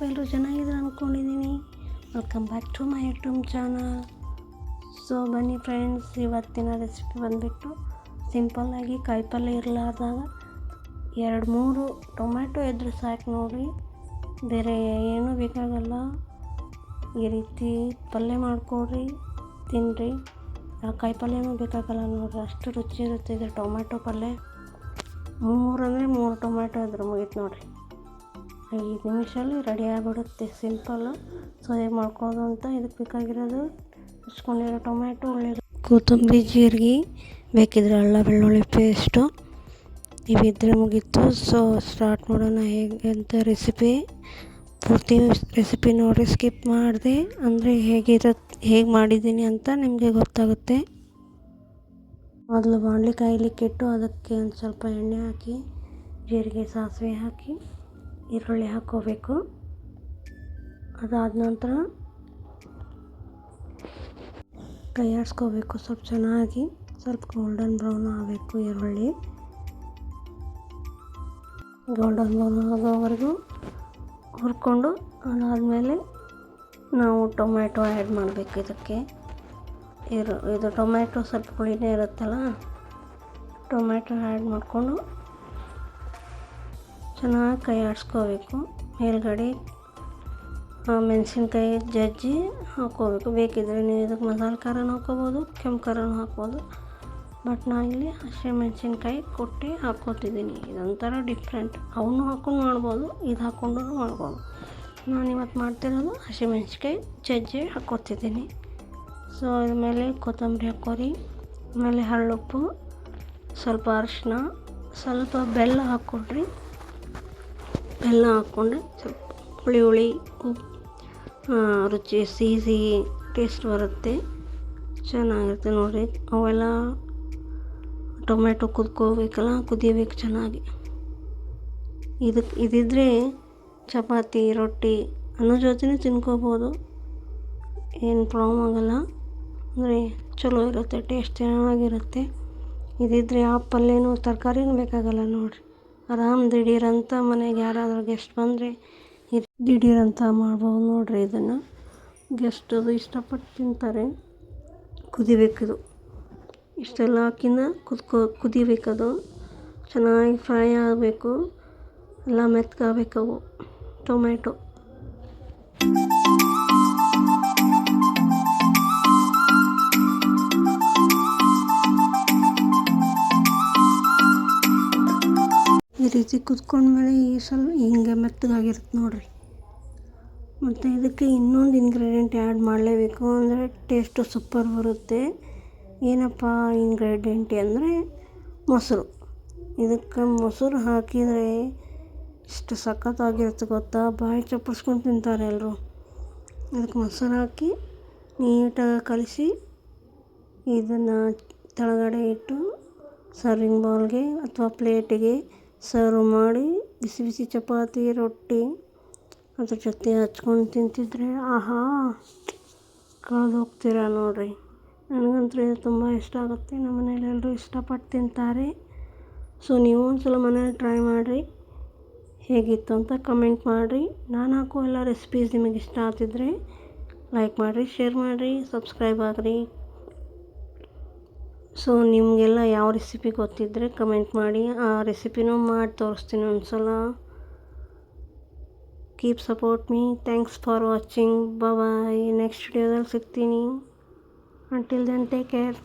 ಏನಪ್ಪ ಎಲ್ಲರೂ ಚೆನ್ನಾಗಿದ್ರು ಅಂದ್ಕೊಂಡಿದ್ದೀನಿ welcome back to my YouTube channel so ಬನ್ನಿ ಫ್ರೆಂಡ್ಸ್ ಇವತ್ತಿನ ರೆಸಿಪಿ ಬಂದುಬಿಟ್ಟು ಸಿಂಪಲ್ಲಾಗಿ ಕಾಯಿಪಲ್ಯ ಇರಲಾರ್ದಾಗ ಎರಡು ಮೂರು ಟೊಮ್ಯಾಟೊ ಇದ್ರೆ ಸಾಕು ನೋಡಿ ಬೇರೆ ಏನೂ ಬೇಕಾಗಲ್ಲ. ಈ ರೀತಿ ಪಲ್ಯ ಮಾಡಿಕೊಡ್ರಿ ತಿನ್ನಿರಿ ಆ ಕಾಯಿಪಲ್ಯನೂ ಬೇಕಾಗಲ್ಲ ನೋಡಿರಿ. ಅಷ್ಟು ರುಚಿ ಇರುತ್ತೆ ಇದು ಟೊಮ್ಯಾಟೊ ಪಲ್ಯ ಮೂರು ಅಂದರೆ ಮೂರು ಟೊಮ್ಯಾಟೊ ಇದ್ರೆ ಮುಗೀತು ನೋಡಿರಿ. ಐದು ನಿಮಿಷಲ್ಲಿ ರೆಡಿ ಆಗಿಬಿಡುತ್ತೆ. ಸಿಂಪಲ್ಲು ಸೊ ಹೇಗೆ ಮಾಡ್ಕೋದು ಅಂತ ಇದಕ್ಕೆ ಬೇಕಾಗಿರೋದು ಹಚ್ಕೊಂಡಿರೋ ಟೊಮ್ಯಾಟೊ ಒಳ್ಳೆಯದು ಕೊತ್ತಂಬರಿ, ಜೀರಿಗೆ, ಬೇಕಿದ್ರೆ ಅಲ್ಲ ಬೆಳ್ಳುಳ್ಳಿ ಪೇಸ್ಟು ಇವಿದ್ರೆ ಮುಗೀತು. ಸೊ ಸ್ಟಾರ್ಟ್ ಮಾಡೋಣ ಹೇಗೆ ಅಂತ ರೆಸಿಪಿ ಪೂರ್ತಿ ರೆಸಿಪಿ ನೋಡಿ ಸ್ಕಿಪ್ ಮಾಡಿದೆ. ಅಂದರೆ ಹೇಗಿರುತ್ತೆ ಹೇಗೆ ಮಾಡಿದ್ದೀನಿ ಅಂತ ನಿಮಗೆ ಗೊತ್ತಾಗುತ್ತೆ. ಮೊದಲು ಬಾಣಲಿ ಕಾಯಲಿಕ್ಕಿಟ್ಟು ಅದಕ್ಕೆ ಒಂದು ಸ್ವಲ್ಪ ಎಣ್ಣೆ ಹಾಕಿ, ಜೀರಿಗೆ, ಸಾಸಿವೆ ಹಾಕಿ. ಈರುಳ್ಳಿ ಹಾಕ್ಕೋಬೇಕು. ಅದಾದ ನಂತರ ಕೈ ಆಡಿಸ್ಕೋಬೇಕು ಸ್ವಲ್ಪ ಚೆನ್ನಾಗಿ. ಸ್ವಲ್ಪ ಗೋಲ್ಡನ್ ಬ್ರೌನ್ ಆಗಬೇಕು ಈರುಳ್ಳಿ. ಗೋಲ್ಡನ್ ಬ್ರೌನ್ ಆಗೋವರೆಗೂ ಹುರ್ಕೊಂಡು ಅದಾದಮೇಲೆ ನಾವು ಟೊಮ್ಯಾಟೊ ಆ್ಯಡ್ ಮಾಡಬೇಕು ಇದಕ್ಕೆ. ಇರು, ಇದು ಟೊಮ್ಯಾಟೊ ಸ್ವಲ್ಪ ಹುಳಿನೇ ಇರುತ್ತಲ್ಲ, ಟೊಮ್ಯಾಟೊ ಆ್ಯಡ್ ಮಾಡಿಕೊಂಡು ಚೆನ್ನಾಗಿ ಕೈ ಆಡಿಸ್ಕೋಬೇಕು ಮೇಲ್ಗಡೆ ಮೆಣಸಿನ್ಕಾಯಿ ಜಜ್ಜಿ ಹಾಕ್ಕೋಬೇಕು. ಬೇಕಿದ್ರೆ ನೀವು ಇದಕ್ಕೆ ಮಸಾಲೆ ಖಾರನೂ ಹಾಕ್ಕೋಬೋದು, ಕೆಂಪು ಖಾರನೂ ಹಾಕ್ಬೋದು. ಬಟ್ ನಾನಿಲ್ಲಿ ಹಸಿಮೆಣ್ಸಿನ್ಕಾಯಿ ಕೊಟ್ಟು ಹಾಕ್ಕೋತಿದ್ದೀನಿ. ಇದೊಂಥರ ಡಿಫ್ರೆಂಟ್. ಅವನು ಹಾಕ್ಕೊಂಡು ಮಾಡ್ಬೋದು, ಇದು ಹಾಕ್ಕೊಂಡು ಮಾಡ್ಬೋದು. ನಾನು ಇವತ್ತು ಮಾಡ್ತಿರೋದು ಹಸಿಮೆಣ್ಸಿನ್ಕಾಯಿ ಜಜ್ಜಿ ಹಾಕ್ಕೋತಿದ್ದೀನಿ. ಸೊ, ಇದ್ರ ಮೇಲೆ ಕೊತ್ತಂಬರಿ ಹಾಕ್ಕೋರಿ. ಆಮೇಲೆ ಹರಳುಪ್ಪು, ಸ್ವಲ್ಪ ಅರಿಶಿನ ಸ್ವಲ್ಪ ಬೆಲ್ಲ ಹಾಕ್ಕೊಡ್ರಿ. ಬೆಲ್ಲ ಹಾಕ್ಕೊಂಡ್ರೆ ಸ್ವಲ್ಪ ಹುಳಿ ಹುಳಿ ರುಚಿ ಸಿಹಿ ಸಿಹಿ ಟೇಸ್ಟ್ ಬರುತ್ತೆ. ಚೆನ್ನಾಗಿರುತ್ತೆ ನೋಡಿರಿ ಅವೆಲ್ಲ ಟೊಮೆಟೊ ಕುದ್ಕೋಬೇಕಲ್ಲ, ಕುದಿಯಬೇಕು ಚೆನ್ನಾಗಿ. ಇದಕ್ಕೆ ಇದಿದ್ದರೆ ಚಪಾತಿ, ರೊಟ್ಟಿ ಅನ್ನೋ ಜೊತೆನೇ ತಿನ್ಕೋಬೋದು. ಏನು ಪ್ರಾಬ್ಲಮ್ ಆಗೋಲ್ಲ. ಅಂದರೆ ಚಲೋ ಇರುತ್ತೆ, ಟೇಸ್ಟ್ ಚೆನ್ನಾಗಿರುತ್ತೆ. ಇದಿದ್ದರೆ ಆ ಪಲ್ಯನೂ ತರಕಾರಿನೂ ಬೇಕಾಗಲ್ಲ ನೋಡಿರಿ. ಆರಾಮ್ ದಿಢೀರಂತ ಮನೆಗೆ ಯಾರಾದರೂ ಗೆಸ್ಟ್ ಬಂದರೆ ಇದು ದಿಢೀರಂತ ಮಾಡ್ಬೋದು ನೋಡಿರಿ ಇದನ್ನು. ಗೆಸ್ಟ್ ಅದು ಇಷ್ಟಪಟ್ಟು ತಿಂತಾರೆ. ಕುದಿಬೇಕಿದು. ಇಷ್ಟೆಲ್ಲ ಹಾಕಿನ ಕುದ್ಕೋ, ಕುದಿಬೇಕದು. ಚೆನ್ನಾಗಿ ಫ್ರೈ ಆಗಬೇಕು. ಎಲ್ಲ ಮೆತ್ಕಾಗಬೇಕವು ಟೊಮೆಟೊ ರೀತಿ ಕುದ್ಕೊಂಡ್ಮೇಲೆ ಈ ಸ್ವಲ್ಪ ಹಿಂಗೆ ಮೆತ್ತಗಾಗಿರುತ್ತೆ ನೋಡಿರಿ. ಮತ್ತು ಇದಕ್ಕೆ ಇನ್ನೊಂದು ಇಂಗ್ರೀಡಿಯೆಂಟ್ ಆ್ಯಡ್ ಮಾಡಲೇಬೇಕು ಅಂದರೆ ಟೇಸ್ಟು ಸೂಪರ್ ಬರುತ್ತೆ. ಏನಪ್ಪ ಇಂಗ್ರೀಡಿಯೆಂಟ್ ಅಂದರೆ ಮೊಸರು. ಇದಕ್ಕೆ ಮೊಸರು ಹಾಕಿದರೆ ಇಷ್ಟು ಸಖತ್ತಾಗಿರುತ್ತೆ ಗೊತ್ತಾ? ಬಾಯಿ ಚಪ್ಪರ್ಸ್ಕೊಂಡು ತಿಂತಾರೆ ಎಲ್ಲರೂ ಇದಕ್ಕೆ ಮೊಸರು ಹಾಕಿ ನೀಟಾಗಿ ಕಲಿಸಿ ಇದನ್ನು ಕೆಳಗಡೆ ಇಟ್ಟು ಸರ್ವಿಂಗ್ ಬೌಲ್ಗೆ ಅಥವಾ ಪ್ಲೇಟಿಗೆ ಸರ್ವ್ ಮಾಡಿ ಬಿಸಿ ಬಿಸಿ ಚಪಾತಿ, ರೊಟ್ಟಿ ಅದ್ರ ಜೊತೆ ಹಚ್ಕೊಂಡು ತಿಂತಿದ್ರೆ, ಆಹಾ, ಕಳೆದು ಹೋಗ್ತೀರ ನೋಡಿರಿ. ನನಗಂತೂ ಇದು ತುಂಬ ಇಷ್ಟ ಆಗುತ್ತೆ. ನಮ್ಮ ಮನೇಲಿ ಎಲ್ಲರೂ ಇಷ್ಟಪಟ್ಟು ತಿಂತಾರೆ. ಸೊ, ನೀವು ಒಂದ್ಸಲ ಮನೇಲಿ ಟ್ರೈ ಮಾಡಿರಿ. ಹೇಗಿತ್ತು ಅಂತ ಕಮೆಂಟ್ ಮಾಡಿರಿ. ನಾನು ಹಾಕೋ ಎಲ್ಲ ರೆಸಿಪೀಸ್ ನಿಮಗೆ ಇಷ್ಟ ಆಗ್ತಿದ್ರೆ ಲೈಕ್ ಮಾಡಿರಿ ಶೇರ್ ಮಾಡಿರಿ ಸಬ್ಸ್ಕ್ರೈಬ್ ಆಗಿರಿ. ಸೊ ನಿಮಗೆಲ್ಲ ಯಾವ ರೆಸಿಪಿ ಗೊತ್ತಿದ್ದರೆ ಕಮೆಂಟ್ ಮಾಡಿ. ಆ ರೆಸಿಪಿನೂ ಮಾಡಿ ತೋರಿಸ್ತೀನಿ ಒಂದು ಸಲ keep support me thanks for watching bye next ವಿಡಿಯೋದಲ್ಲಿ ಸಿಗ್ತೀನಿ. Until then take care